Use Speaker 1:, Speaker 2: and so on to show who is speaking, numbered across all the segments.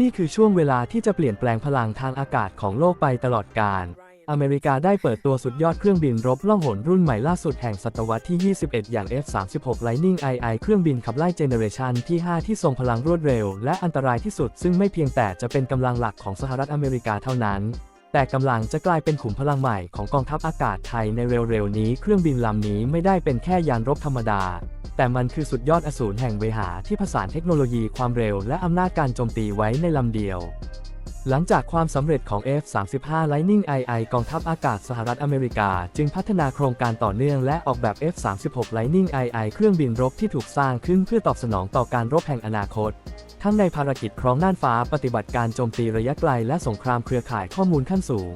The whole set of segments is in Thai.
Speaker 1: นี่คือช่วงเวลาที่จะเปลี่ยนแปลงพลังทางอากาศของโลกไปตลอดกาล อเมริกาได้เปิดตัวสุดยอดเครื่องบินรบล่องหนรุ่นใหม่ล่าสุดแห่งศตวรรษที่ 21 อย่าง F-36 Lightning II เครื่องบินขับไล่เจเนเรชันที่ 5 ที่ทรงพลังรวดเร็ว และอันตรายที่สุดซึ่งไม่เพียงแต่จะเป็นกำลังหลักของสหรัฐอเมริกาเท่านั้น แต่กำลังจะกลายเป็นขุมพลังใหม่ของกองทัพอากาศไทยในเร็วๆนี้ เครื่องบินลำนี้ไม่ได้เป็นแค่ยานรบธรรมดา แต่มันคือสุดยอดอสูรแห่งเวหาที่ผสานเทคโนโลยีความเร็วและอำนาจการโจมตีไว้ในลำเดียว หลังจากความสำเร็จของ F-35 Lightning II กองทัพอากาศสหรัฐอเมริกา จึงพัฒนาโครงการต่อเนื่องและออกแบบ F-36 Lightning II เครื่องบินรบที่ถูกสร้างขึ้นเพื่อตอบสนองต่อการรบแห่งอนาคต ทั้งในภารกิจครองน่านฟ้าปฏิบัติการโจมตีระยะไกลและสงครามเครือข่ายข้อมูลขั้นสูง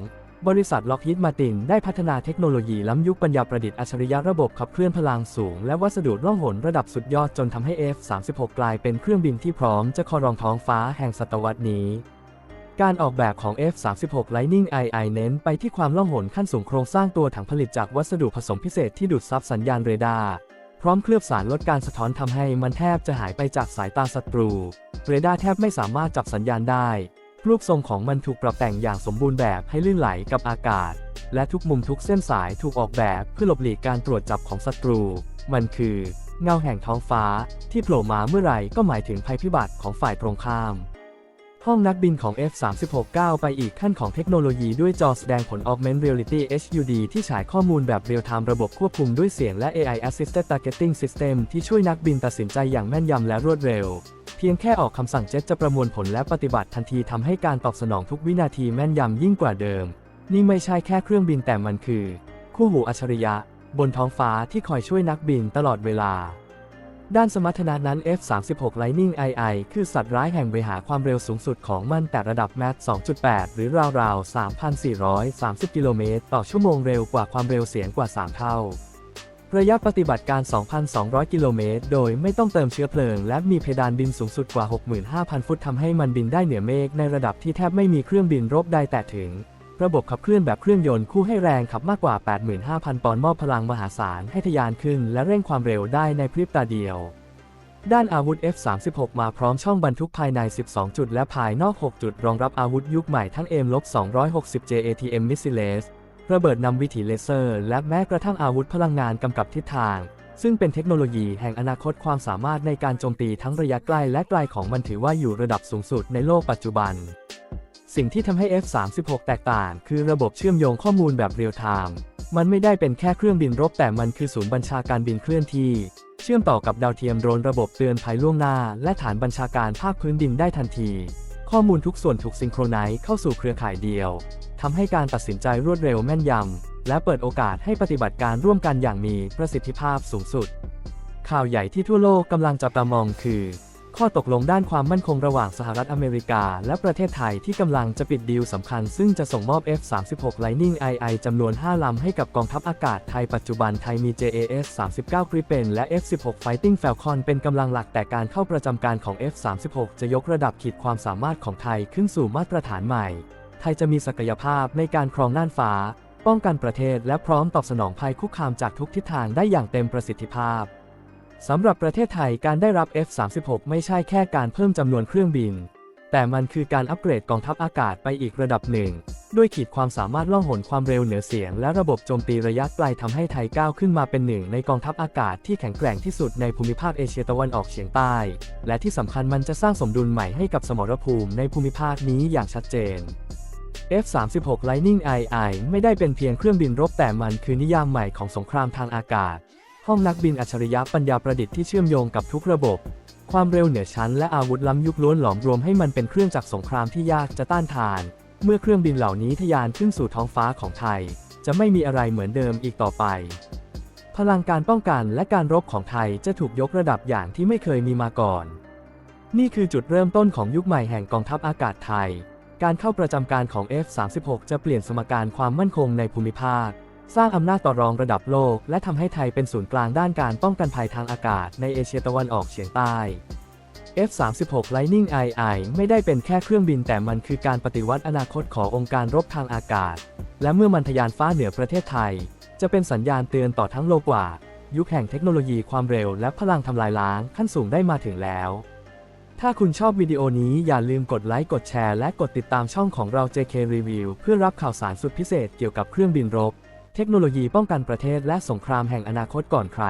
Speaker 1: บริษัทล็อกฮิตมาตินได้พัฒนาเทคโนโลยีล้ำยุคปัญญาประดิษฐ์อัจฉริยะระบบขับเคลื่อนพลังสูง และวัสดุล่องหนระดับสุดยอดจนทำให้ F-36 กลายเป็นเครื่องบินที่พร้อมจะครองท้องฟ้าแห่งศตวรรษนี้การออกแบบของ F-36 Lightning II เน้นไปที่ความล่องหนขั้นสูงโครงสร้างตัวถังผลิตจากวัสดุผสมพิเศษที่ดูดซับสัญญาณเรดาร์ พร้อมเคลือบสารลดการสะท้อนทำให้มันแทบจะหายไปจากสายตาศัตรู เรดาร์แทบไม่สามารถจับสัญญาณได้ รูปทรงของมันถูกปรับแต่งอย่างสมบูรณ์แบบให้ลื่นไหลกับอากาศ และทุกมุมทุกเส้นสายถูกออกแบบเพื่อหลบหลีกการตรวจจับของศัตรู มันคือ เงาแห่งท้องฟ้า ที่โผล่มาเมื่อไหร่ก็หมายถึงภัยพิบัติของฝ่ายตรงข้าม ห้องนักบินของ F-36 ก้าวไปอีกขั้นของเทคโนโลยีด้วยจอแสดงผล Augmented Reality HUD ที่ฉายข้อมูลแบบเรียลไทม์ระบบควบคุมด้วยเสียงและ AI Assisted Targeting System ที่ช่วยนักบินตัดสินใจอย่างแม่นยำและรวดเร็ว เพียงแค่ออกคำสั่งเจ็ตจะประมวลผลและปฏิบัติทันทีทำให้การตอบสนองทุกวินาทีแม่นยำยิ่งกว่าเดิม นี่ไม่ใช่แค่เครื่องบินแต่มันคือ คู่หูอัจฉริยะ บนท้องฟ้าที่คอยช่วยนักบินตลอดเวลา ด้านสมรรถนะนั้น F-36 Lightning II คือสัตว์ร้ายแห่งเวหาความเร็วสูงสุดของมันแต่ระดับแมท2.8 หรือราวๆ 3,430 กิโลเมตรต่อชั่วโมงเร็วกว่าความเร็วเสียงกว่า 3 เท่า ระยะปฏิบัติการ 2,200 กิโลเมตร โดยไม่ต้องเติมเชื้อเพลิง และมีเพดานบินสูงสุดกว่า 65,000 ฟุตทำให้มันบินได้เหนือเมฆในระดับที่แทบไม่มีเครื่องบินรบใดแตะถึง ระบบขับเคลื่อนแบบเครื่องยนต์คู่ให้แรงขับมากกว่า 85,000 ปอนด์มอบพลังมหาศาลให้ทะยานขึ้น และเร่งความเร็วได้ในพริบตาเดียว ด้านอาวุธ F-36 มาพร้อมช่องบรรทุกภายใน 12 จุด และภายนอก 6 จุด รองรับอาวุธยุคใหม่ทั้ง M-260 JATM Missiles ระเบิดนำวิถีเลเซอร์ และแม้กระทั่งอาวุธพลังงานกำกับทิศทาง ซึ่งเป็นเทคโนโลยีแห่งอนาคตความสามารถในการโจมตีทั้งระยะใกล้และไกลของมันถือว่าอยู่ระดับสูงสุดในโลกปัจจุบัน สิ่งที่ทำให้ F-36 แตกต่าง คือระบบเชื่อมโยงข้อมูลแบบเรียลไทม์มันไม่ได้เป็นแค่เครื่องบินรบแต่มันคือศูนย์บัญชาการบินเคลื่อนที่ เชื่อมต่อกับดาวเทียมโดรนระบบเตือนภัยล่วงหน้า และฐานบัญชาการภาคพื้นดินได้ทันที ข้อมูลทุกส่วนถูกซิงโครไนซ์เข้าสู่เครือข่ายเดียวทำให้การตัดสินใจรวดเร็วแม่นยำและเปิดโอกาสให้ปฏิบัติการร่วมกันอย่างมีประสิทธิภาพสูงสุด ข่าวใหญ่ที่ทั่วโลกกำลังจับตามองคือ ข้อตกลงด้านความมั่นคงระหว่างสหรัฐอเมริกา และประเทศไทยที่กำลังจะปิดดีลสำคัญ ซึ่งจะส่งมอบ F-36 Lightning II จำนวน 5 ลำให้กับกองทัพอากาศไทยปัจจุบันไทยมี JAS 39 Gripen และ F-16 Fighting Falcon เป็นกำลังหลักแต่การเข้าประจำการของ F-36 จะยกระดับขีดความสามารถของไทยขึ้นสู่มาตรฐานใหม่ ไทยจะมีศักยภาพในการครองน่านฟ้า ป้องกันประเทศและพร้อมตอบสนองภัยคุกคามจากทุกทิศทางได้อย่างเต็มประสิทธิภาพ สำหรับประเทศไทยการได้รับ F-36 ไม่ใช่แค่การเพิ่มจำนวนเครื่องบิน แต่มันคือการอัปเกรดกองทัพอากาศไปอีกระดับหนึ่ง ด้วยขีดความสามารถล่องหนความเร็วเหนือเสียง และระบบโจมตีระยะไกลทำให้ไทยก้าวขึ้นมาเป็นหนึ่งในกองทัพอากาศที่แข็งแกร่งที่สุดในภูมิภาคเอเชียตะวันออกเฉียงใต้ และที่สำคัญมันจะสร้างสมดุลใหม่ให้กับสมรภูมิในภูมิภาคนี้อย่างชัดเจน F-36 Lightning II ไม่ได้เป็นเพียงเครื่องบินรบแต่มันคือนิยามใหม่ของสงครามทางอากาศ ห้องนักบินอัจฉริยะปัญญาประดิษฐ์ที่เชื่อมโยงกับทุกระบบ ความเร็วเหนือชั้นและอาวุธล้ำยุคล้วนหลอมรวมให้มันเป็นเครื่องจักรสงครามที่ยากจะต้านทาน เมื่อเครื่องบินเหล่านี้ทะยานขึ้นสู่ท้องฟ้าของไทย จะไม่มีอะไรเหมือนเดิมอีกต่อไป พลังการป้องกันและการรบของไทยจะถูกยกระดับอย่างที่ไม่เคยมีมาก่อน นี่คือจุดเริ่มต้นของยุคใหม่แห่งกองทัพอากาศไทย การเข้าประจำการของ F-36 จะเปลี่ยนสมการความมั่นคงในภูมิภาค สร้างอำนาจต่อรองระดับโลก และทำให้ไทยเป็นศูนย์กลางด้านการป้องกันภัยทางอากาศในเอเชียตะวันออกเฉียงใต้ F-36 Lightning II ไม่ได้เป็นแค่เครื่องบินแต่มันคือการปฏิวัติอนาคตขององค์การรบทางอากาศ และเมื่อมันทะยานฟ้าเหนือประเทศไทย จะเป็นสัญญาณเตือนต่อทั้งโลกว่า ยุคแห่งเทคโนโลยีความเร็วและพลังทำลายล้างขั้นสูงได้มาถึงแล้ว ถ้าคุณชอบวิดีโอนี้อย่าลืมกดไลค์กดแชร์และกดติดตามช่องของเรา JK Review เพื่อรับข่าวสารสุดพิเศษเกี่ยวกับเครื่องบินรบ เทคโนโลยีป้องกันประเทศและสงครามแห่งอนาคตก่อนใคร